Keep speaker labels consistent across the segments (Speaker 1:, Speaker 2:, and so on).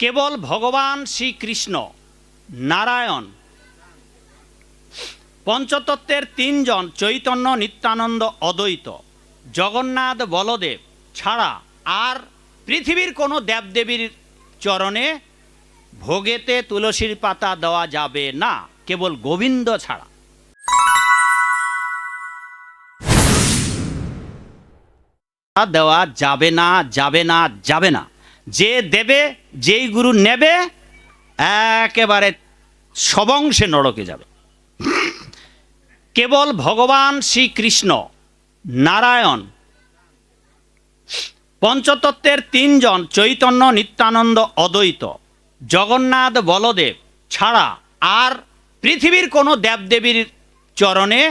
Speaker 1: কেবল ভগবান শ্রীকৃষ্ণ, নারায়ণ। পঞ্চতত্ত্বের তিনজন চৈতন্য নিত্যানন্দ অদ্বৈত, জগন্নাথ বলদেব ছাড়া আর পৃথিবীর কোনো দেবদেবীর চরণে ভোগেতে তুলসীর পাতা দেওয়া যাবে না, কেবল গোবিন্দ ছাড়া। দেওয়া যাবে না যাবে না যাবে না। যে দেবে, যেই গুরু নেবে, একেবারে সবংশে নরকে যাবে। কেবল ভগবান শ্রীকৃষ্ণ, নারায়ণ, পঞ্চতত্ত্বের তিনজন চৈতন্য নিত্যানন্দ অদ্বৈত, জগন্নাথ বলদেব ছাড়া আর পৃথিবীর কোনো দেবদেবীর চরণে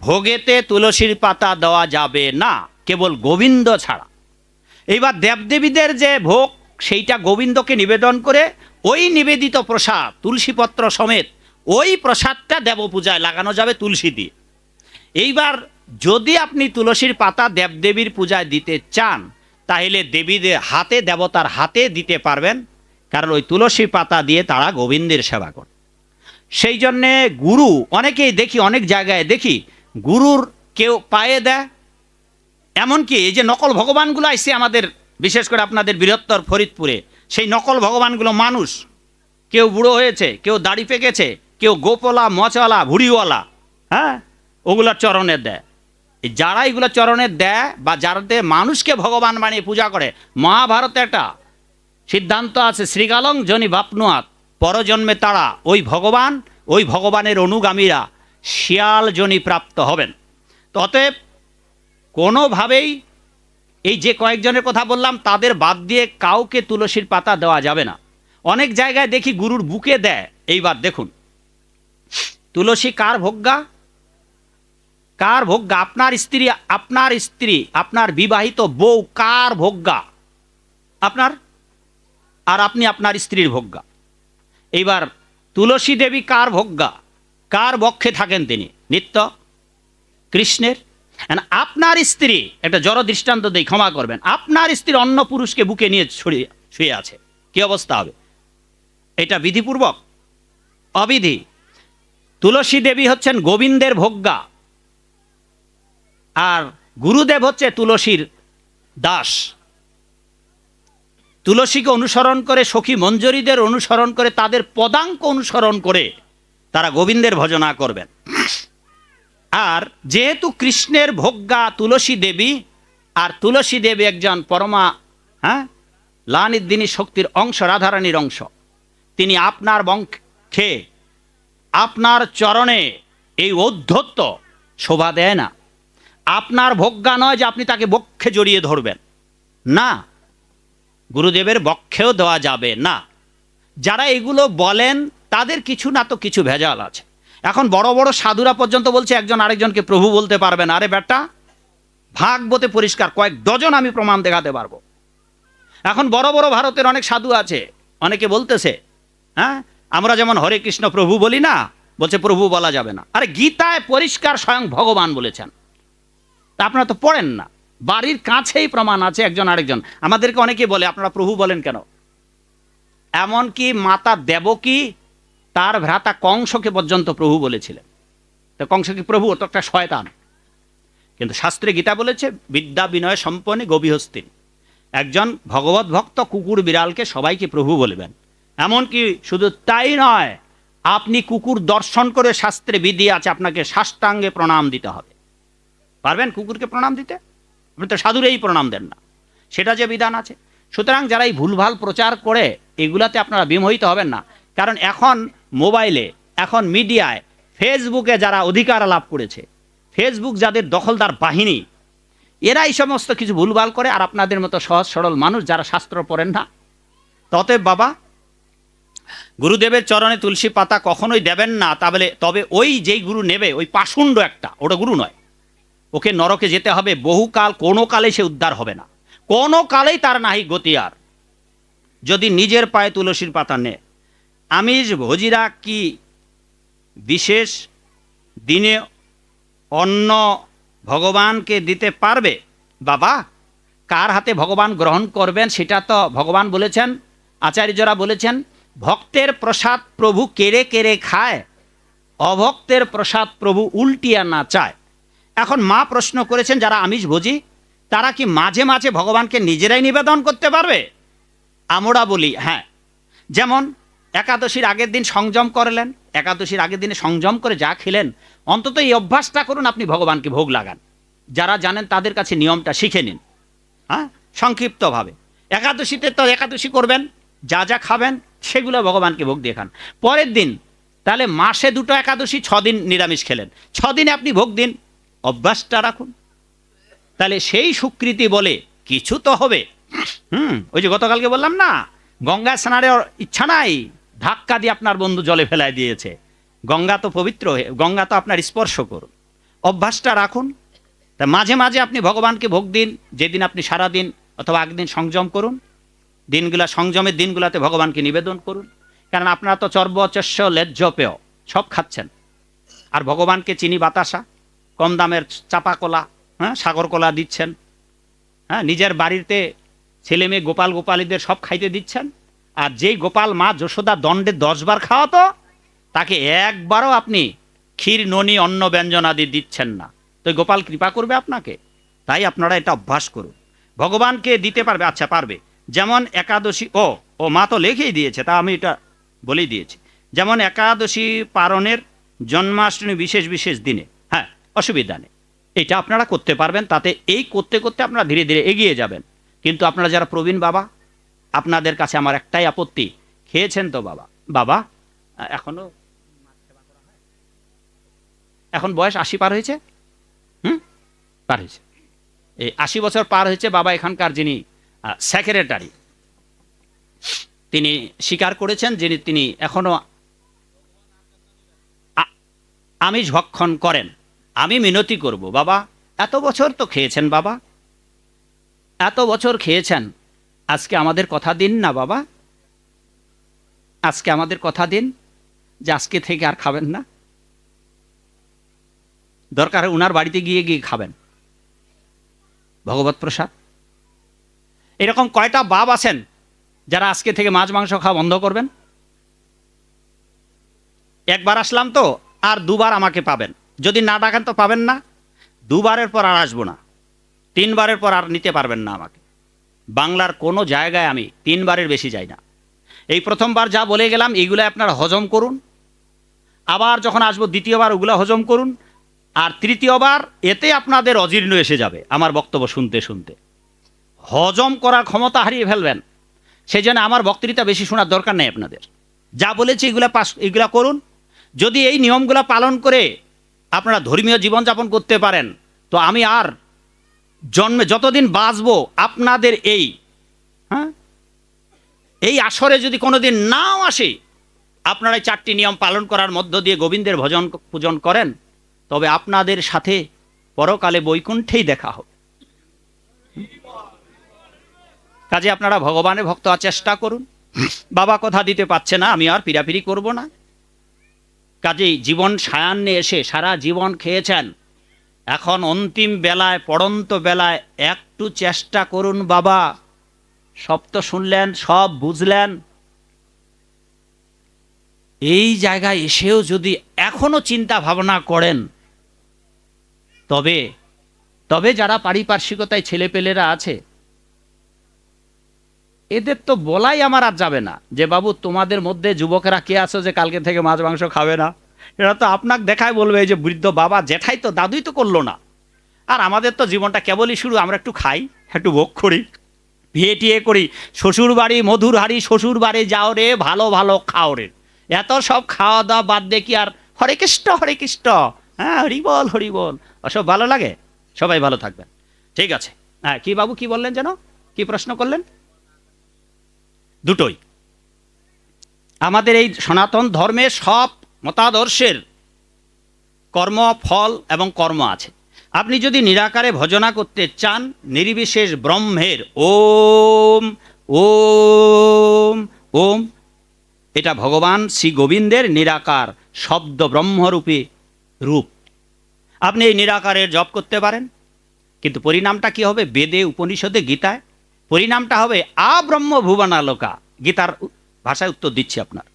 Speaker 1: ভোগেতে তুলসীর পাতা দেওয়া যাবে না, কেবল গোবিন্দ ছাড়া। এইবার দেবদেবীদের যে ভোগ, সেইটা গোবিন্দকে নিবেদন করে ওই নিবেদিত প্রসাদ, তুলসীপত্র সমেত ওই প্রসাদটা দেবপূজায় লাগানো যাবে তুলসী দিয়ে। এইবার যদি আপনি তুলসীর পাতা দেবদেবীর পূজায় দিতে চান, তাহলে দেবীদের হাতে, দেবতার হাতে দিতে পারবেন, কারণ ওই তুলসী পাতা দিয়ে তারা গোবিন্দের সেবা করে। সেই জন্যে গুরু, অনেকেই দেখি, অনেক জায়গায় দেখি, গুরুর কেউ পায়ে দেয় এমনকি এই যে নকল ভগবানগুলো আসছে আমাদের, বিশেষ করে আপনাদের বৃহত্তর ফরিদপুরে, সেই নকল ভগবানগুলো মানুষ। কেউ বুড়ো হয়েছে, কেউ দাড়ি পেকেছে, কেউ গোপলা মচওয়ালা ভুড়িওয়ালা হ্যাঁ? ওগুলোর চরণে দেয়। যারা এগুলো চরণে দেয় বা যারাতে মানুষকে ভগবান বানিয়ে পূজা করে, মহাভারতে একটা সিদ্ধান্ত আছে, শ্রীকালং জনি বাপনুয়াত পরজন্মে তারা, ওই ভগবান, ওই ভগবানের অনুগামীরা, শিয়াল জনি প্রাপ্ত হবেন। তো অতএব কোনোভাবেই এই যে কয়েকজনের কথা বললাম, তাদের বাদ দিয়ে কাউকে তুলসীর পাতা দেওয়া যাবে না। অনেক জায়গায় দেখি গুরুর বুকে দেয়। এইবার দেখুন। তুলসী কার ভোগ্যা? কার ভোগ্যা? আপনার স্ত্রী আপনার স্ত্রী, আপনার বিবাহিত বউ কার ভোগ্যা? আপনার আর আপনি আপনার স্ত্রীর ভোগ্যা। এইবার তুলসী দেবী কার ভোগ্যা? কার বক্ষে থাকেন তিনি? নিত্য কৃষ্ণের? আপনার স্ত্রী, একটা জড় দৃষ্টান্ত দিয়ে ক্ষমা করবেন, আপনার স্ত্রী অন্য পুরুষকে বুকে নিয়ে ছড়িয়ে শুয়ে আছে, কি অবস্থা হবে? এটা বিধিপূর্বক? অবিধি। তুলসী দেবী হচ্ছেন গোবিন্দের ভোগ্যা। আর গুরুদেব হচ্ছে তুলসীর দাস। তুলসীকে অনুসরণ করে, সখী মঞ্জরীদের অনুসরণ করে, তাদের পদাঙ্ক অনুসরণ করে তারা গোবিন্দের ভজনা করবেন। আর যেহেতু কৃষ্ণের ভোগ্যা তুলসী দেবী, আর তুলসী দেবী একজন পরমা হ্যাঁ? লানিদ্দিনী শক্তির অংশ, রাধারানীর অংশ। তিনি আপনার বংশে, আপনার চরণে এই ঔদ্ধত্য শোভা দেয় না। আপনার ভোগ্যা নয় যে আপনি তাকে বক্ষে জড়িয়ে ধরবেন। না, গুরুদেবের বক্ষেও দেওয়া যাবে না। যারা এগুলো বলেন, তাদের কিছু না তো কিছু ভেজাল আছে। এখন বড় বড় সাধুরা পর্যন্ত বলছে একজন আরেকজনকে প্রভু বলতে পারবে না। আরে বেটা ভাগবতে পরিষ্কার, কয়েক ডজন আমি প্রমাণ দেখাতে পারব। এখন বড় বড় ভারতের অনেক সাধু আছে, অনেকে বলতেছে হ্যাঁ আমরা যেমন হরে কৃষ্ণ প্রভু বলি না, বলছে প্রভু বলা যাবে না। আরে গীতায় পরিষ্কার স্বয়ং ভগবান বলেছেন। তা আপনারা তো পড়েন না। বাড়ির কাছেই প্রমাণ আছে একজন আরেকজন। আমাদেরকে অনেকে বলে, আপনারা প্রভু বলেন কেন? এমনকি মাতা দেবকী তার ভ্রাতা কংসকে পর্যন্ত প্রভু বলেছিলেন। তো কংস কি প্রভু অত একটা শয়তান। কিন্তু শাস্ত্রে গীতা বলেছে, বিদ্যা বিনয় সম্পন্নে গভীহস্তিন একজন ভগবত ভক্ত কুকুর বিড়ালকে সবাইকে প্রভু বলবেন। এমনকি শুধু তাই নয়, আপনি কুকুর দর্শন করে শাস্ত্রে বিধি আছে, আপনাকে সাষ্টাঙ্গে প্রণাম দিতে হবে। পারবেন কুকুরকে প্রণাম দিতে? আপনি তো সাধুরেই প্রণাম দেন না। সেটা যে বিধান আছে। সুতরাং যারা এই ভুলভাল প্রচার করে, এগুলাতে আপনারা বিমোহিত হবেন না। কারণ এখন মোবাইলে, এখন মিডিয়ায়, ফেসবুকে যারা অধিকার লাভ করেছে, ফেসবুক যাদের দখলদার বাহিনী এরা এই সমস্ত কিছু ভুলভাল করে আর আপনাদের মতো সহজ সরল মানুষ যারা শাস্ত্র পড়েন না। ততএব বাবা, গুরুদেবের চরণে তুলসী পাতা কখনোই দেবেন না তাহলে তবে ওই যেই গুরু নেবে, ওই পাশুণ্ড একটা, ওটা গুরু নয়। ওকে নরকে যেতে হবে, বহুকাল, কোনো কালে সে উদ্ধার হবে না। কোনো কালেই তার নাহি গতি আর যদি নিজের পায়ে তুলসীর পাতা নেয় আমিষ ভোজিরা কি বিশেষ দিনে অন্ন ভগবানকে দিতে পারবে? বাবা, কার হাতে ভগবান গ্রহণ করবেন সেটা তো ভগবান বলেছেন, আচার্যরা বলেছেন, ভক্তের প্রসাদ প্রভু কেড়ে কেড়ে খায়, অভক্তের প্রসাদ প্রভু উল্টিয়া না চায়। এখন মা প্রশ্ন করেছেন, যারা আমিষ ভোজি, তারা কি মাঝে মাঝে ভগবানকে নিজেরাই নিবেদন করতে পারবে? আমরা বলি হ্যাঁ। যেমন একাদশীর আগের দিন সংযম করলেন, একাদশীর আগের দিনে সংযম করে যা খেলেন, অন্তত এই অভ্যাসটা করুন আপনি ভগবানকে ভোগ লাগান। যারা জানেন তাদের কাছে নিয়মটা শিখে নিন। হ্যাঁ? সংক্ষিপ্তভাবে। একাদশীতে তো একাদশী করবেন, যা যা খাবেন, সেগুলো ভগবানকে ভোগ দিয়ে খান। পরের দিন, তাহলে মাসে দুটো একাদশী, ছদিন নিরামিষ খেলেন। ছদিনে আপনি ভোগ দিন, অভ্যাসটা রাখুন। তাহলে সেই স্বীকৃতি বলে কিছু তো হবে। হুম, ওই যে গতকালকে বললাম না গঙ্গা স্নানের ইচ্ছা নাই। ধাক্কা দিয়ে আপনার বন্ধু জলে ফেলায় দিয়েছে। গঙ্গা তো পবিত্র গঙ্গা তো আপনার স্পর্শ করুন। অভ্যাসটা রাখুন। তা মাঝে মাঝে আপনি ভগবানকে ভোগ দিন, যেদিন আপনি সারা দিন অথবা একদিন সংযম করুন। দিনগুলা সংযমের দিনগুলাতে ভগবানকে নিবেদন করুন। কারণ আপনারা তো চর্বচস্য, লেজ্জ, পেয়, সব খাচ্ছেন। আর ভগবানকে চিনি, বাতাসা, কম দামের চাপা কলা হ্যাঁ সাগর কলা দিচ্ছেন। হ্যাঁ নিজের বাড়িতে ছেলে মেয়ে গোপাল গোপালীদের সব খাইতে দিচ্ছেন। আর যেই গোপাল মা যশোদা দণ্ডে দশবার খাওয়াতো, তাকে একবারও আপনি ক্ষীর, ননি, অন্ন, ব্যঞ্জন আদি দিচ্ছেন না। তো গোপাল কৃপা করবে আপনাকে। তাই আপনারা এটা অভ্যাস করুন। ভগবানকে দিতে পারবে আচ্ছা পারবে। যেমন একাদশী, ও ও মা তো লেখেই দিয়েছে, তা আমি এটা বলেই দিয়েছি। যেমন একাদশী পারণের জন্মাষ্টমী বিশেষ বিশেষ দিনে হ্যাঁ অসুবিধা নেই। এটা আপনারা করতে পারবেন, তাতে এই করতে করতে আপনারা ধীরে ধীরে এগিয়ে যাবেন। কিন্তু আপনারা যারা প্রবীণ বাবা আপনাদের কাছে আমার একটাই আপত্তি। খেয়েছেন তো বাবা? বাবা, এখনও এখন বয়স আশি পার হয়েছে? হুম? পার হয়েছে। এই আশি বছর পার হয়েছে বাবা এখানকার যিনি সেক্রেটারি তিনি স্বীকার করেছেন যিনি, তিনি এখনও আ- আমিষ ভক্ষণ করেন। আমি মিনতি করব। বাবা, এত বছর তো খেয়েছেন বাবা? এত বছর খেয়েছেন। আজকে আমাদের কথা দিন না বাবা। আজকে আমাদের কথা দিন যে আজকে থেকে আর খাবেন না। দরকার উনার বাড়িতে গিয়ে গিয়ে খাবেন। ভগবত প্রসাদ। এরকম কয়টা বাপ আছেন যারা আজকে থেকে মাছ, মাংস খাওয়া বন্ধ করবেন? একবার আসলাম তো, আর দুবার আমাকে পাবেন। যদি না ডাকেন তো পাবেন না। দুবারের পর আর আসব না। তিনবারের পর আর নিতে পারবেন না আমাকে। বাংলার কোনো জায়গায় আমি তিনবারের বেশি যাই না। এই প্রথমবার যা বলে গেলাম এইগুলো আপনারা হজম করুন। আবার যখন আসব দ্বিতীয়বার, ওগুলো হজম করুন। আর তৃতীয়বার, এতে আপনাদের অজীর্ণ এসে যাবে আমার বক্তব্য শুনতে শুনতে। হজম করার ক্ষমতা হারিয়ে ফেলবেন। সেই জন্য আমার বক্তৃতা বেশি শোনার দরকার নেই আপনাদের। যা বলেছি, এগুলা পাস, এগুলা করুন। যদি এই নিয়মগুলো পালন করে আপনারা ধর্মীয় জীবনযাপন করতে পারেন, তো আমি আর জন্মে যতদিন বাঁচবো, আপনাদের এই হ্যাঁ? এই আসরে যদি কোনোদিন নাও আসে, আপনারা চারটি নিয়ম পালন করার মধ্য দিয়ে গোবিন্দের ভজন, পূজন করেন, তবে আপনাদের সাথে পরকালে বৈকুণ্ঠেই দেখা হবে। কাজে আপনারা ভগবানের ভক্ত চেষ্টা করুন। বাবা কথা দিতে পারছে না, আমি আর পিরাপিরি করব না। কাজেই জীবন সায়ান্নে এসে সারা জীবন খেয়েছেন। এখন অন্তিম বেলায়, পড়ন্ত বেলায় একটু চেষ্টা করুন বাবা। সব তো শুনলেন, সব বুঝলেন। এই জায়গায় এসেও যদি এখনও চিন্তা ভাবনা করেন, তবে তবে যারা পারিপার্শ্বিকতায় ছেলেপেলেরা আছে, এদের তো বলাই আমার আর যাবে না যে, বাবু, তোমাদের মধ্যে যুবকেরা কে আছো যে কালকে থেকে মাছ, মাংস খাবে না? এরা তো আপনাকে দেখায় বলবে, এই যে বৃদ্ধ বাবা, জেঠাই তো, দাদুই তো করল না। আর আমাদের তো জীবনটা কেবলই শুরু, আমরা একটু খাই, একটু ভোগ করি, বিয়ে টিয়ে করি। শ্বশুর বাড়ি মধুর হাড়ি শ্বশুর বাড়ি যাও রে, ভালো ভালো খাও রে। এত সব খাওয়া দাওয়া বাদ দিয়ে কি আর হরে কৃষ্ণ হরে কৃষ্ণ হ্যাঁ হরি বল হরি বল। ওসব ভালো লাগে? সবাই ভালো থাকবেন। ঠিক আছে। হ্যাঁ কি বাবু, কি বললেন যেন? কি প্রশ্ন করলেন? দুটোই। আমাদের এই সনাতন ধর্মে সব মতাদর্শের কর্ম, ফল এবং কর্ম আছে। আপনি যদি নিরাকারে ভজনা করতে চান, নির্বিশেষ ব্রহ্মের ওম ওম ওম, এটা ভগবান শ্রী গোবিন্দের নিরাকার শব্দ ব্রহ্মরূপী রূপ। আপনি এই নিরাকারের জপ করতে পারেন, কিন্তু পরিণামটা কি হবে? বেদে, উপনিষদে, গীতায়। পরিণামটা হবে আব্রহ্ম ভুবনালোকা গীতার ভাষায় উত্তর দিচ্ছি আপনার।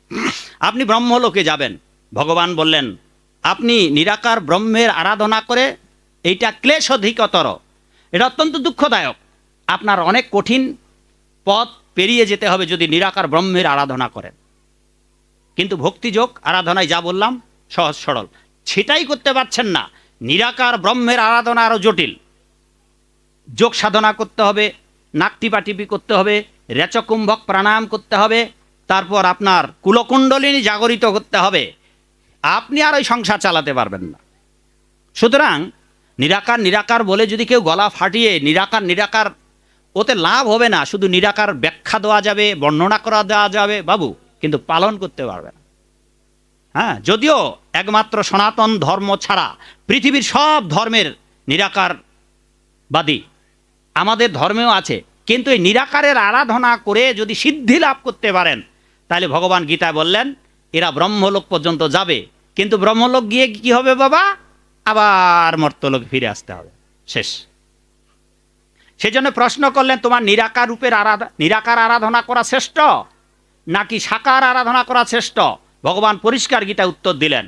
Speaker 1: আপনি ব্রহ্মলোকে যাবেন। ভগবান বললেন, আপনি নিরাকার ব্রহ্মের আরাধনা করে এইটা ক্লেশ অধিকতর এটা অত্যন্ত দুঃখদায়ক। আপনার অনেক কঠিন পথ পেরিয়ে যেতে হবে যদি নিরাকার ব্রহ্মের আরাধনা করেন। কিন্তু ভক্তিযোগ, আরাধনায় যা বললাম, সহজ সরল। সেটাই করতে পারছেন না। নিরাকার ব্রহ্মের আরাধনা আরও জটিল। যোগ সাধনা করতে হবে নাক টিপাটিপি করতে হবে, রেচকুম্ভক প্রাণায়াম করতে হবে, তারপর আপনার কুলকুণ্ডলিনী জাগরিত করতে হবে। আপনি আর ওই সংসার চালাতে পারবেন না। সুতরাং নিরাকার নিরাকার বলে যদি কেউ গলা ফাটিয়ে নিরাকার নিরাকার, ওতে লাভ হবে না, শুধু নিরাকার ব্যাখ্যা দেওয়া যাবে, বর্ণনা করা দেওয়া যাবে, বাবু, কিন্তু পালন করতে পারবে না। হ্যাঁ যদিও একমাত্র সনাতন ধর্ম ছাড়া পৃথিবীর সব ধর্মের নিরাকারবাদী আমাদের ধর্মেও আছে, কিন্তু এই নিরাকারের আরাধনা করে যদি সিদ্ধি লাভ করতে পারেন, তাহলে ভগবান গীতায় বললেন, এরা ব্রহ্মলোক পর্যন্ত যাবে কিন্তু ব্রহ্মলোক গিয়ে কি হবে বাবা? আবার মর্তলোক ফিরে আসতে হবে। শেষ। সেজন্য প্রশ্ন করলেন, তোমার নিরাকার রূপের আরাধনা নিরাকার আরাধনা করা শ্রেষ্ঠ? নাকি সাকার আরাধনা করা শ্রেষ্ঠ? ভগবান পরিষ্কার গীতা উত্তর দিলেন,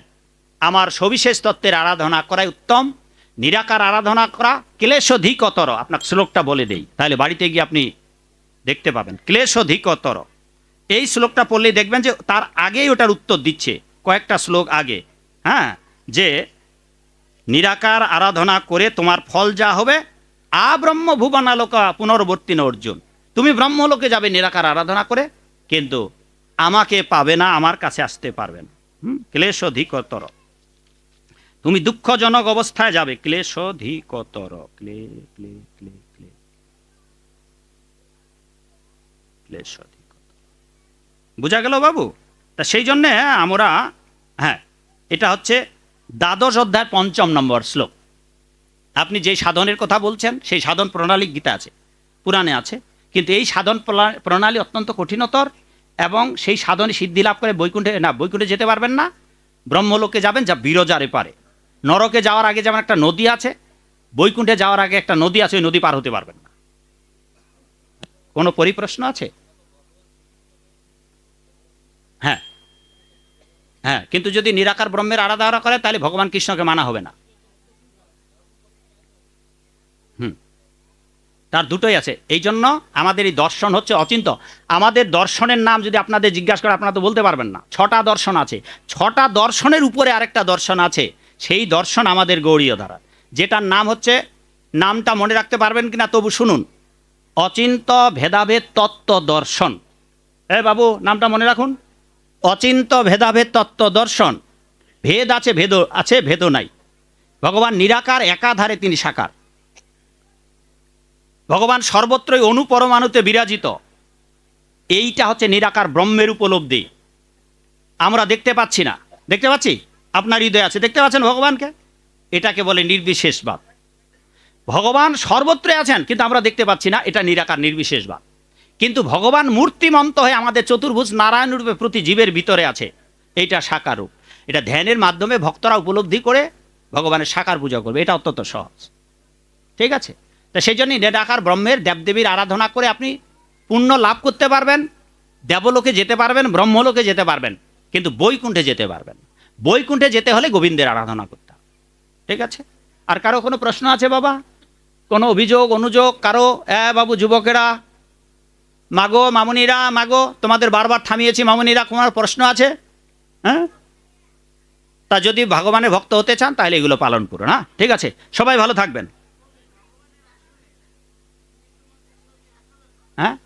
Speaker 1: আমার সবিশেষ তত্ত্বের আরাধনা করাই উত্তম, নিরাকার আরাধনা করা ক্লেশধিকতর। আপনার শ্লোকটা বলে দেই, তাহলে বাড়িতে গিয়ে আপনি দেখতে পাবেন। ক্লেশধিকতর। এই শ্লোকটা পড়লেই দেখবেন যে তার আগেই ওটার উত্তর দিচ্ছে। কয়েকটা শ্লোক আগে হ্যাঁ যে নিরাকার আরাধনা করে তোমার ফল যা হবে, আ ব্রহ্ম ভুবনালোকা পুনর্বর্তী অর্জুন। তুমি ব্রহ্মলোকে যাবে নিরাকার আরাধনা করে, কিন্তু আমাকে পাবে না, আমার কাছে আসতে পারবে না। হুম? ক্লেশধিকতর। তুমি দুঃখজনক অবস্থায় যাবে, ক্লেশধিকতর। ক্লে ক্লে ক্লে ক্লে। ক্লেশধিকতর। বুঝা গেল বাবু? তা সেই জন্যে আমরা হ্যাঁ এটা হচ্ছে দ্বাদশ অধ্যায় পঞ্চম নম্বর শ্লোক। আপনি যেই সাধনের কথা বলছেন, সেই সাধন প্রণালী গীতা আছে, পুরাণে আছে। কিন্তু এই সাধন প্রণালী অত্যন্ত কঠিনতর এবং সেই সাধনে সিদ্ধি লাভ করে বৈকুণ্ঠে না, বৈকুণ্ঠে যেতে পারবেন না। ব্রহ্মলোকে যাবেন যা বিরজারে পারে নরকে যাওয়ার আগে যেমন একটা নদী আছে, বৈকুণ্ঠে যাওয়ার আগে একটা নদী আছে, ওই নদী পার হতে পারবেন না। কোনো পরিপ্রশ্ন আছে হ্যাঁ হ্যাঁ কিন্তু যদি নিরাকার ব্রহ্মের আরাধনা করে, তাহলে ভগবান কৃষ্ণকে মানা হবে না। হুম। তার দুটোই আছে। এই জন্য আমাদের এই দর্শন হচ্ছে অচিন্ত। আমাদের দর্শনের নাম যদি আপনাদের জিজ্ঞাসা করে, আপনারা তো বলতে পারবেন না। ছটা দর্শন আছে। ছটা দর্শনের উপরে আরেকটা দর্শন আছে। সেই দর্শন আমাদের গৌরীয় ধারা। যেটার নাম হচ্ছে, নামটা মনে রাখতে পারবেন কিনা তবু শুনুন। অচিন্ত ভেদাভেদ তত্ত্ব দর্শন। এ বাবু, নামটা মনে রাখুন। অচিন্ত ভেদাভেদ তত্ত্ব দর্শন। ভেদ আছে ভেদ আছে, ভেদ নাই। ভগবান নিরাকার, একাধারে তিনি সাকার। ভগবান সর্বত্রই অনুপরমাণুতে বিরাজিত। এইটা হচ্ছে নিরাকার ব্রহ্মের উপলব্ধি। আমরা দেখতে পাচ্ছি না। দেখতে পাচ্ছি? আপনার হৃদয় আছে। দেখতে পাচ্ছেন ভগবানকে? এটাকে বলে নির্বিশেষবাদ। ভগবান সর্বত্রই আছেন, কিন্তু আমরা দেখতে পাচ্ছি না, এটা নিরাকার, নির্বিশেষবাদ। কিন্তু ভগবান মূর্তিমন্ত হয়ে আমাদের চতুর্ভুজ নারায়ণ রূপে প্রতি জীবের ভিতরে আছে। এইটা সাকার রূপ। এটা ধ্যানের মাধ্যমে ভক্তরা উপলব্ধি করে ভগবানের সাকার পূজা করবে। এটা অত্যন্ত সহজ। ঠিক আছে? তা সেই জন্যই নিরাকার ব্রহ্মের দেবদেবীর আরাধনা করে আপনি পুণ্য লাভ করতে পারবেন, দেবলোকে যেতে পারবেন, ব্রহ্মলোকে যেতে পারবেন, কিন্তু বৈকুণ্ঠে যেতে পারবেন। বৈকুণ্ঠে যেতে হলে গোবিন্দের আরাধনা করতে ঠিক আছে? আর কারও কোনো প্রশ্ন আছে বাবা? কোনো অভিযোগ, অনুযোগ? কারও, এ বাবু, যুবকেরা মাগো মামুনিরা, মাগো, তোমাদের বারবার থামিয়েছি, মামুনিরা তোমার প্রশ্ন আছে? হ্যাঁ? তা যদি ভগবানের ভক্ত হতে চান, তাহলে এগুলো পালন করুন হ্যাঁ? ঠিক আছে, সবাই ভালো থাকবেন। হ্যাঁ?